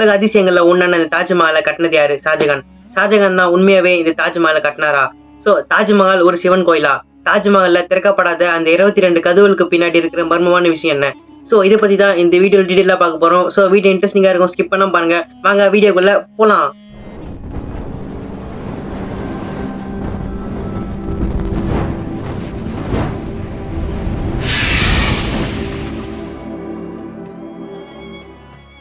உலக அதிசயங்கள்ல ஒன்னான இந்த தாஜ்மஹாலை கட்டினது யாரு? ஷாஜகான். ஷாஜகான் தான் உண்மையாவே இந்த தாஜ்மஹாலை கட்டினாரா? சோ தாஜ்மஹால் ஒரு சிவன் கோயிலா? தாஜ்மஹால்ல திறக்கப்படாத அந்த இருபத்தி ரெண்டு கதவுகளுக்கு பின்னாடி இருக்கிற மர்மமான விஷயம் என்ன? சோ இதை பத்தி தான் இந்த வீடியோ டீடைலா பார்க்க போறோம். சோ வீடியோ இன்ட்ரெஸ்டிங்கா இருக்கும். ஸ்கிப் பண்ணாம பாருங்க. வாங்க வீடியோக்குள்ள போலாம்.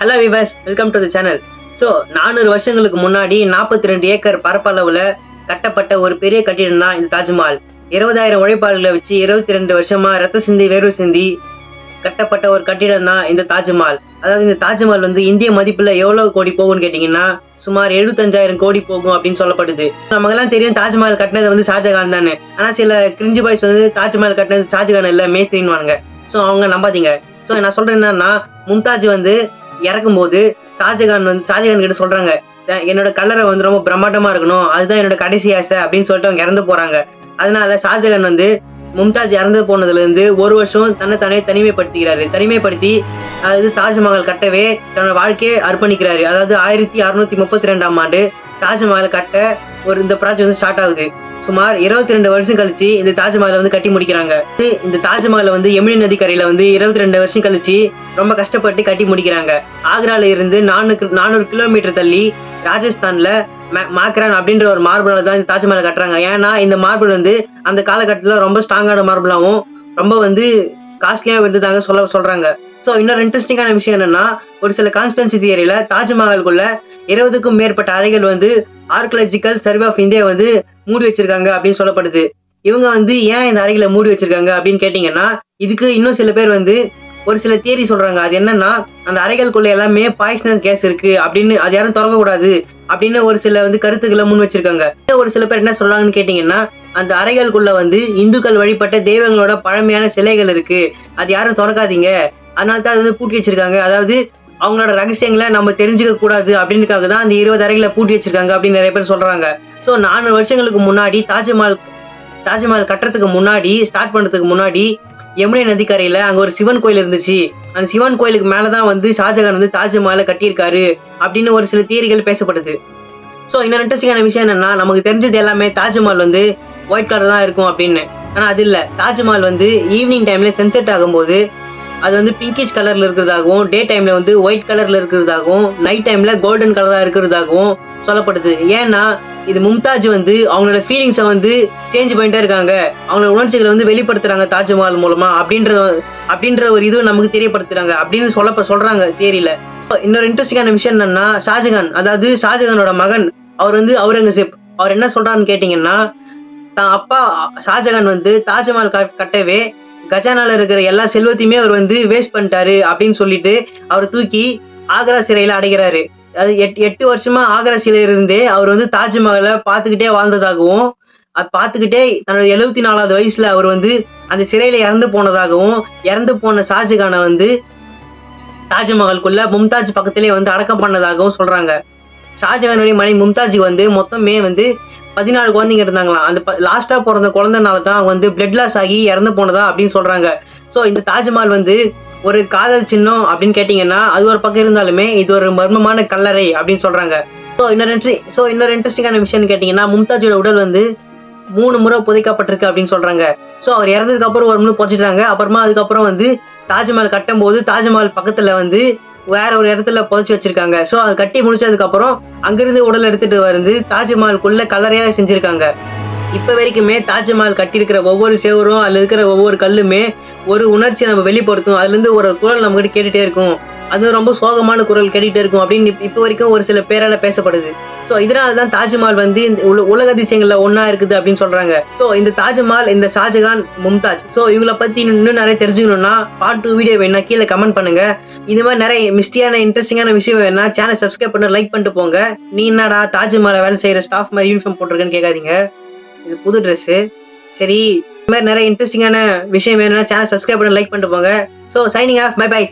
Hello viewers welcome to the channel so நானூறு வருஷங்களுக்கு முன்னாடி நாற்பத்தி ரெண்டு ஏக்கர் பரப்பளவில் கட்டப்பட்ட ஒரு பெரிய கட்டிடம் தான் இந்த தாஜ்மஹால். இருபதாயிரம் உழைப்பாளர்களை வச்சு இருபத்தி ரெண்டு வருஷமா ரத்த சிந்தி வேர்வை சிந்தி கட்டப்பட்ட ஒரு கட்டிடம் தான் இந்த தாஜ்மஹால். அதாவது இந்த தாஜ்மஹால் வந்து இந்திய மதிப்பில் எவ்வளோ கோடி போகும்னு கேட்டிங்கன்னா சுமார் எழுபத்தஞ்சாயிரம் கோடி போகும் அப்படின்னு சொல்லப்படுது. நமக்கெல்லாம் தெரியும் தாஜ்மஹால் கட்டினது வந்து ஷாஜகான் தானே. ஆனால் சில கிரிஞ்சு பாய்ஸ் வந்து தாஜ்மஹால் கட்டினது ஷாஜகான் இல்லை மேஸ்திரின்னு ஸோ அவங்க நம்பாதீங்க. ஸோ நான் சொல்கிறேன் என்னன்னா மும்தாஜ் வந்து இறக்கும்போது ஷாஜகான் வந்து ஷாஜகான் கிட்ட சொல்றாங்க என்னோட கல்லறை வந்து ரொம்ப பிரம்மாண்டமா இருக்கணும். அதுதான் என்னோட கடைசி ஆசை அப்படின்னு சொல்லிட்டு அவங்க இறந்து போறாங்க. அதனால ஷாஜகான் வந்து மும்தாஜ் இறந்து போனதுல இருந்து ஒரு வருஷம் தன்னை தானே தனிமைப்படுத்திக்கிறாரு. தனிமைப்படுத்தி அதாவது தாஜ்மஹால் கட்டவே தன்னோட வாழ்க்கையை அர்ப்பணிக்கிறாரு. அதாவது ஆயிரத்தி அறுநூத்தி முப்பத்தி ரெண்டாம் ஆண்டு தாஜ்மஹால் கட்ட ஒரு இந்த ப்ராஜெக்ட் வந்து ஸ்டார்ட் ஆகுது. சுமார் இருபத்தி ரெண்டு வருஷம் கழிச்சு இந்த தாஜ்மஹாலை வந்து கட்டி முடிக்கிறாங்க. இந்த தாஜ்மஹாலை வந்து யமுனி நதிக்கரையில வந்து இருபத்தி ரெண்டு வருஷம் கழிச்சு ரொம்ப கஷ்டப்பட்டு கட்டி முடிக்கிறாங்க. ஆக்ரால இருந்து நானூறு நானூறு கிலோமீட்டர் தள்ளி ராஜஸ்தான்ல மாக்ரான் அப்படின்ற ஒரு மார்பிளால தான் இந்த தாஜ்மஹாலை கட்டுறாங்க. ஏன்னா இந்த மார்பிள் வந்து அந்த காலகட்டத்தில் ரொம்ப ஸ்ட்ராங்கான மார்பிளாகவும் ரொம்ப வந்து காஸ்ட்லியாக இருந்ததாங்க சொல்ல சொல்றாங்க. ஸோ இன்னொரு இன்ட்ரெஸ்டிங்கான விஷயம் என்னன்னா ஒரு சில கான்ஸ்பிரன்சி தியரியில தாஜ்மஹாலுக்குள்ள இருபதுக்கும் மேற்பட்ட அறைகள் வந்து ஆர்கியலாஜிக்கல் சர்வே ஆஃப் இந்தியா வந்து மூடி வச்சிருக்காங்க அப்படின்னு சொல்லப்படுது. இவங்க வந்து ஏன் இந்த அறைகளை மூடி வச்சிருக்காங்க அப்படின்னு கேட்டிங்கன்னா இதுக்கு இன்னும் சில பேர் வந்து ஒரு சில தியரி சொல்றாங்க. அது என்னன்னா அந்த அறைகளுக்குள்ள எல்லாமே பாய்சனஸ் கேஸ் இருக்கு அப்படின்னு அது யாரும் திறக்க கூடாது அப்படின்னு ஒரு சில வந்து கருத்துக்களை முன் வச்சிருக்காங்க. ஒரு சில பேர் என்ன சொல்றாங்கன்னு கேட்டிங்கன்னா அந்த அறைகளுக்குள்ள வந்து இந்துக்கள் வழிபட்ட தெய்வங்களோட பழமையான சிலைகள் இருக்கு. அது யாரும் திறக்காதீங்க. அதனால தான் அது வந்து பூட்டி வச்சிருக்காங்க. அதாவது அவங்களோட ரகசியங்களை நம்ம தெரிஞ்சுக்க கூடாது அப்படின்றக்காக தான் அந்த இருபது அறைகளை பூட்டி வச்சிருக்காங்க அப்படின்னு நிறைய பேர் சொல்றாங்க. ஸோ நாலு வருஷங்களுக்கு முன்னாடி தாஜ்மஹால் தாஜ்மஹால் கட்டுறதுக்கு முன்னாடி ஸ்டார்ட் பண்ணுறதுக்கு முன்னாடி யமுனை நதிக்கரையில் அங்கே ஒரு சிவன் கோயில் இருந்துச்சு. அந்த சிவன் கோயிலுக்கு மேலதான் வந்து ஷாஜகான் வந்து தாஜ்மஹாலை கட்டியிருக்காரு அப்படின்னு ஒரு சில தியரிகள் பேசப்படுது. ஸோ இன்னொரு இன்ட்ரெஸ்டிங்கான விஷயம் என்னன்னா நமக்கு தெரிஞ்சது எல்லாமே தாஜ்மஹால் வந்து ஒயிட் கலர் தான் இருக்கும் அப்படின்னு. ஆனால் அது இல்லை. தாஜ்மஹால் வந்து ஈவினிங் டைமில் சென்செட் ஆகும்போது அது வந்து பிங்கிஷ் கலரில் இருக்கிறதாகவும் டே டைமில் வந்து ஒயிட் கலரில் இருக்கிறதாகவும் நைட் டைமில் கோல்டன் கலராக இருக்கிறதாகவும் சொல்லப்படுது. ஏன்னா இது மும்தாஜ் வந்து அவங்களோட ஃபீலிங்ஸை வந்து சேஞ்ச் பண்ணிட்டே இருக்காங்க. அவங்களோட உணர்ச்சிகளை வந்து வெளிப்படுத்துறாங்க தாஜ்மஹால் மூலமா அப்படின்ற அப்படின்ற ஒரு இதுவும் நமக்கு தெரியப்படுத்துறாங்க அப்படின்னு சொல்ல சொல்றாங்க தியரியில இன்னொரு இன்ட்ரெஸ்டிங்கான விஷயம் என்னன்னா ஷாஜகான் அதாவது ஷாஜகானோட மகன் அவர் வந்து அவுரங்கசீப் அவர் என்ன சொல்றாருன்னு கேட்டீங்கன்னா தான் அப்பா ஷாஜகான் வந்து தாஜ்மஹால் கட்டவே கஜானால இருக்கிற எல்லா செல்வத்தையுமே அவர் வந்து வேஸ்ட் பண்ணிட்டாரு அப்படின்னு சொல்லிட்டு அவர் தூக்கி ஆக்ரா சிறையில அடைகிறாரு. அது எட்டு எட்டு வருஷமா ஆக்ரா சிறையில இருந்தே அவர் வந்து தாஜ்மஹாலை பார்த்துக்கிட்டே வாழ்ந்ததாகவும் அது பார்த்துக்கிட்டே தன்னோட எழுபத்தி நாலாவது வயசுல அவர் வந்து அந்த சிறையில இறந்து போனதாகவும் இறந்து போன ஷாஜகானை வந்து தாஜ்மஹாலுக்குள்ள மும்தாஜ் பக்கத்திலே வந்து அடக்கம் பண்ணதாகவும் சொல்றாங்க. ஷாஜகானுடைய மனைவி மும்தாஜுக்கு வந்து மொத்தமே வந்து பதினாலு குழந்தைங்க இருந்தாங்களாம். அந்த லாஸ்டா பிறந்த குழந்தைனால தான் அவங்க வந்து பிளட் லாஸ் ஆகி இறந்து போனதா அப்படின்னு சொல்றாங்க. ஸோ இந்த தாஜ்மஹால் வந்து ஒரு காதல் சின்னம் அப்படின்னு கேட்டீங்கன்னா அது ஒரு பக்கம் இருந்தாலுமே இது ஒரு மர்மமான கல்லறை அப்படின்னு சொல்றாங்க. ஸோ இன்னொரு ஸோ இன்னொரு இன்ட்ரெஸ்டிங்கான விஷயம்னு கேட்டிங்கன்னா மும்தாஜோட உடல் வந்து மூணு முறை புதைக்கப்பட்டிருக்கு அப்படின்னு சொல்றாங்க. ஸோ அவர் இறந்ததுக்கு அப்புறம் ஒரு முறை புதைச்சிட்டாங்க. அப்புறமா அதுக்கப்புறம் வந்து தாஜ்மஹால் கட்டும் போது தாஜ்மஹால் பக்கத்துல வந்து வேற ஒரு இடத்துல புதைச்சி வச்சிருக்காங்க. ஸோ அது கட்டி முடிச்சதுக்கு அப்புறம் அங்கிருந்து உடல் எடுத்துட்டு வந்து தாஜ்மஹாலுக்குள்ள கலரையா செஞ்சிருக்காங்க. இப்போ வரைக்குமே தாஜ்மஹால் கட்டியிருக்கிற ஒவ்வொரு சேவரும் அதில் இருக்கிற ஒவ்வொரு கல்லுமே ஒரு உணர்ச்சி நம்ம வெளிப்படுத்தும். அதுலேருந்து ஒரு குரல் நம்மகிட்ட கேட்டுகிட்டே இருக்கும். அது ரொம்ப சோகமான குரல் கேட்டுகிட்டே இருக்கும் அப்படின்னு இப்போ வரைக்கும் ஒரு சில பேரால பேசப்படுது. ஸோ இதனால தான் தாஜ்மஹால் வந்து இந்த உல- உலக அதிசயங்களில் ஒன்றா இருக்குது அப்படின்னு சொல்கிறாங்க ஸோ இந்த தாஜ்மஹால் இந்த ஷாஜகான் மும்தாஜ். ஸோ இவங்கள பற்றி இன்னும் நிறைய தெரிஞ்சுக்கணும்னா பார்ட் டூ வீடியோ வேணா கீழே கமெண்ட் பண்ணுங்க. இது மாதிரி நிறைய மிஸ்டியான இன்ட்ரெஸ்டிங்கான விஷயம் வேணா சேனல் சப்ஸ்கிரைப் பண்ணி லைக் பண்ணிட்டு போங்க. நீ என்னடா தாஜ்மஹால் வேலை செய்கிற ஸ்டாஃப் மாதிரி யூனிஃபார்ம் போட்டிருக்கேன்னு கேட்காதீங்க. இது புது ட்ரெஸ்ஸு சரி இந்த மாதிரி நிறைய இன்ட்ரெஸ்டிங்கான விஷயம் வேணும்னா சேனல் சப்ஸ்கிரைப் பண்ணி லைக் பண்ணிட்டு போங்க. So signing off bye bye